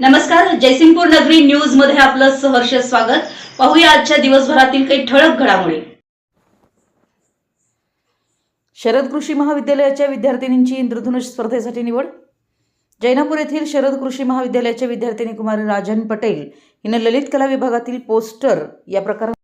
नमस्कार जयसिंगपूर नगरी न्यूजमध्ये आपलं सहर्ष स्वागत. पाहूया आजच्या दिवसभरातील काही ठळक घडामोडी. शरद कृषी महाविद्यालयाच्या विद्यार्थिनींची इंद्रधनुष स्पर्धेसाठी निवड? जैनापूर येथील शरद कृषी महाविद्यालयाच्या विद्यार्थिनी कुमारी राजन पटेल हिनं ललित कला विभागातील पोस्टर या प्रकारात